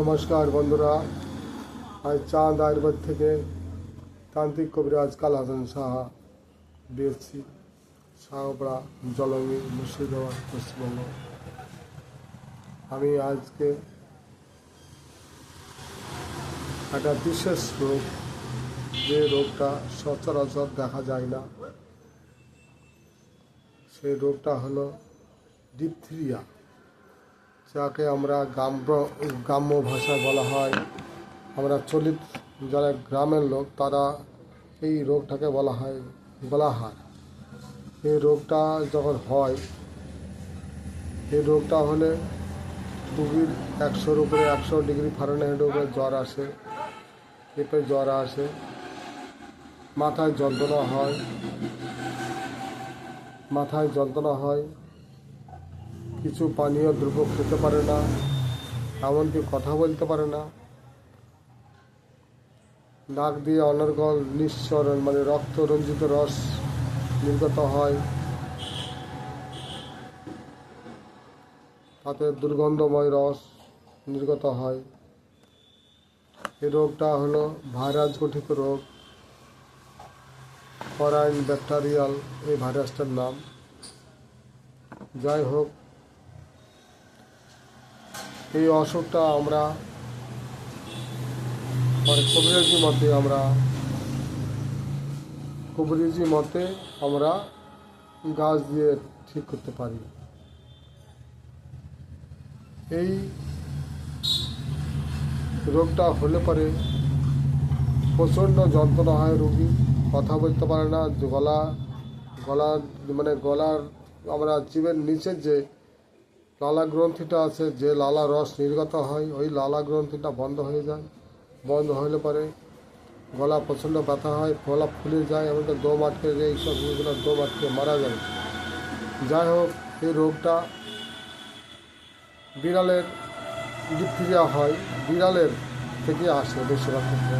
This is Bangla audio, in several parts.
নমস্কার বন্ধুরা, আজ চাঁদ আয়ুর্বেদ থেকে তান্ত্রিক কবিরাজ হাসান সাহা বিএসসি শাহপড়া জলঙ্গি, মুর্শিদাবাদ, পশ্চিমবঙ্গ। আমি আজকে একটা বিশেষ রোগ, যে রোগটা সচরাচর দেখা যায় না। সেই রোগটা হলো ডিপথিরিয়া। যাকে আমরা গ্রাম্য গ্রাম্য ভাষায় বলা হয়। আমরা চলিত যারা গ্রামের লোক, তারা এই রোগটাকে বলা হয় গলাহার। এই রোগটা যখন হয়, এই রোগটা হলে রুগীর একশোর উপরে একশো ডিগ্রি ফারেনহাইটের উপরে জ্বর আসে, পেটে জ্বর আসে, মাথায় যন্ত্রণা হয়, মাথায় যন্ত্রণা হয় কিছু পানীয় দ্রব্য খেতে পারে না, এমনকি কথা বলতে পারে না। নাক দিয়ে অনর্গল নিঃসরণ মানে রক্ত রঞ্জিত রস নির্গত হয়। তাতে দুর্গন্ধময় রস নির্গত হয়। এই রোগটা হলো ভাইরাস গঠিত রোগ। ফরাইন ব্যাকটেরিয়াল এই ভাইরাসটার নাম। যাই হোক এই অসুখটা আমরা মানে কবিরাজি মতে আমরা কবিরাজি মতে আমরা গাছ দিয়ে ঠিক করতে পারি। এই রোগটা হলে পরে প্রচণ্ড যন্ত্রণা হয় রোগী, কথা বলতে পারে না, গলা গলা মানে গলার আমরা জীবের নিচের যে লালা গ্রন্থিটা আছে, যে লালা রস নির্গত হয়, ওই লালা গ্রন্থিটা বন্ধ হয়ে যায়। বন্ধ হলে পরে গলা প্রচণ্ড ব্যথা হয়, গলা ফুলে যায়, এমনকি দম আটকে যায় এইসব জিনিসগুলো দম আটকে মারা যায়। যাই হোক, এই রোগটা বিড়ালের ডিপথিরিয়া হয়, বিড়ালের থেকে আসে বেশিরভাগ ক্ষেত্রে।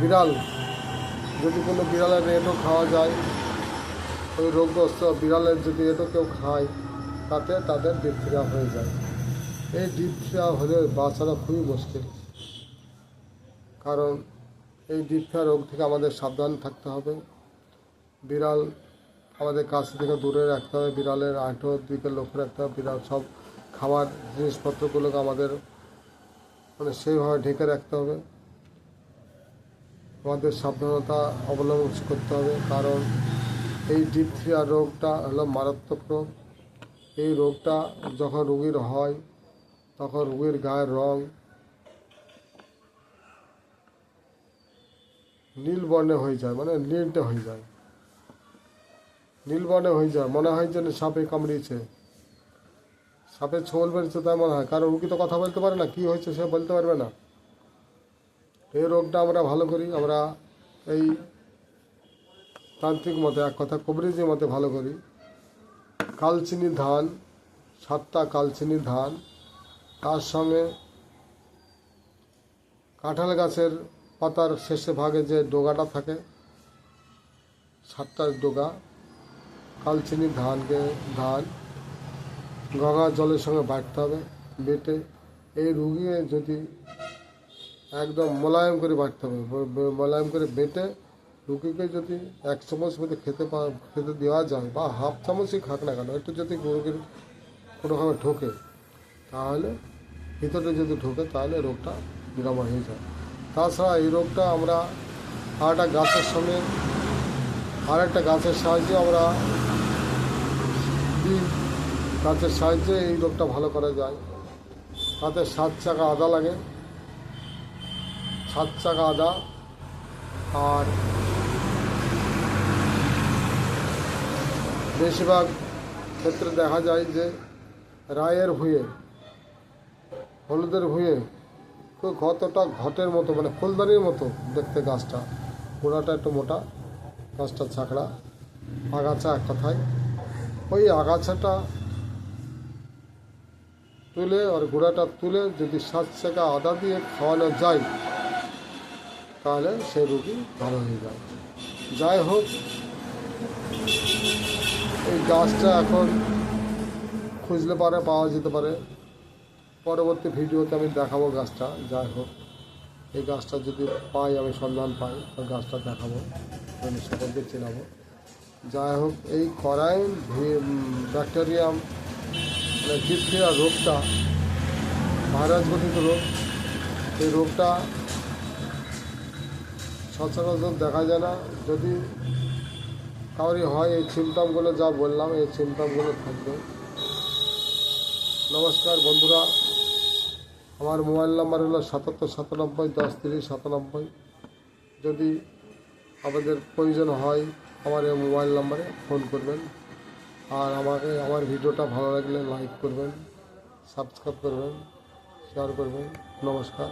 বিড়াল, যদি কোনো বিড়ালের এঁটো খাওয়া যায়, ওই রোগগ্রস্ত বিড়ালের যদি এঁটো কেউ খায় তাতে তাদের ডিপথিরিয়া হয়ে যায়। এই ডিপথিরিয়া হলে বাঁচানো খুবই মুশকিল। কারণ এই ডিপথিরিয়া রোগ থেকে আমাদের সাবধান থাকতে হবে। বিড়াল আমাদের কাছ থেকে দূরে রাখতে হবে। বিড়ালের আঁটোর দিকে লক্ষ্য রাখতে হবে। বিড়াল সব খাবার, জিনিসপত্রগুলোকে আমাদের মানে সেইভাবে ঢেকে রাখতে হবে। আমাদের সাবধানতা অবলম্বন করতে হবে। কারণ এই ডিপথিরিয়া রোগটা হলো মারাত্মক রোগ। এই রোগটা যখন রোগীর হয়, তখন রোগীর গায়ের রং নীল বর্ণে হয়ে যায় মানে নীলটে হয়ে যায়। নীল বর্ণে হয়ে যায়, মনে হয় যেন সাপে কামড়িয়েছে। সাপে ছোল বেরিয়েছে তাই মনে হয়। কারণ রুগী তো কথা বলতে পারে না, কি হয়েছে সে বলতে পারবে না। এই রোগটা আমরা ভালো করি, আমরা এই তান্ত্রিক মতে, এক কথা কবরিজি মতে ভালো করি। কালচিনি ধান, সাতটা কালচিনি ধান, তার সঙ্গে কাঁঠাল গাছের পাতার শেষে ভাগে যে ডোগাটা থাকে, সাতটা ডোগা, কালচিনি ধানকে ধান, গঙ্গা জলের সঙ্গে বাটতে হবে, বেটে এই রুগিয়ে যদি একদম মোলায়েম করে বাটতে হবে মোলায়েম করে বেটে রুগীকে যদি এক চামচ মধ্যে খেতে খেতে দেওয়া যায় বা হাফ চামচই খাক না কেন, একটু যদি রোগীর কোনোভাবে ঢোকে, তাহলে ভিতরে যদি ঢোকে, তাহলে রোগটা নিরাময় হয়ে যায়। তাছাড়া এই রোগটা আমরা আর একটা গাছের সঙ্গে আর একটা গাছের সাহায্যে আমরা গাছের সাহায্যে এই রোগটা ভালো করা যায়। তাতে সাত চাকা আদা লাগে, সাত চাকা আদা আর বেশিরভাগ ক্ষেত্রে দেখা যায় যে রায়ের ভুঁয়ে হলুদের ভুঁয়ে খুব কতটা ঘটের মতো মানে ফুলদানির মতো দেখতে গাছটা। গোড়াটা একটু মোটা গাছটা ছাকড়া, আগাছা এক কথায়। ওই আগাছাটা তুলে আর গোড়াটা তুলে যদি সাত চাকা আদা দিয়ে খাওয়ানো যায়, তাহলে সে রুগী ভালো হয়ে যায় যাই হোক এই গাছটা এখন খুঁজলে পারে, পাওয়া যেতে পারে। পরবর্তী ভিডিওতে আমি দেখাবো গাছটা। যাই হোক, এই গাছটা যদি পাই, আমি সন্ধান পাই গাছটা দেখাবো। আমি সকলকে চেনাবো। যাই হোক, এই করাইন ব্যাকটেরিয়াম মানে ডিপথিয়া রোগটা ভাইরাস গঠিত রোগ, এই রোগটা সচরাচর দেখা যায় না। যদি কাউরি হয় এই সিমটমগুলো যা বললাম, এই সিমটমগুলো থাকবে। নমস্কার বন্ধুরা, আমার মোবাইল নাম্বার হলো সাতাত্তর সাতানব্বই দশ তিরিশ সাতানব্বই। যদি আপনাদের প্রয়োজন হয়, আমার এই মোবাইল নাম্বারে ফোন করবেন। আর আমাকে, আমার ভিডিওটা ভালো লাগলে লাইক করবেন, সাবস্ক্রাইব করবেন শেয়ার করবেন। নমস্কার।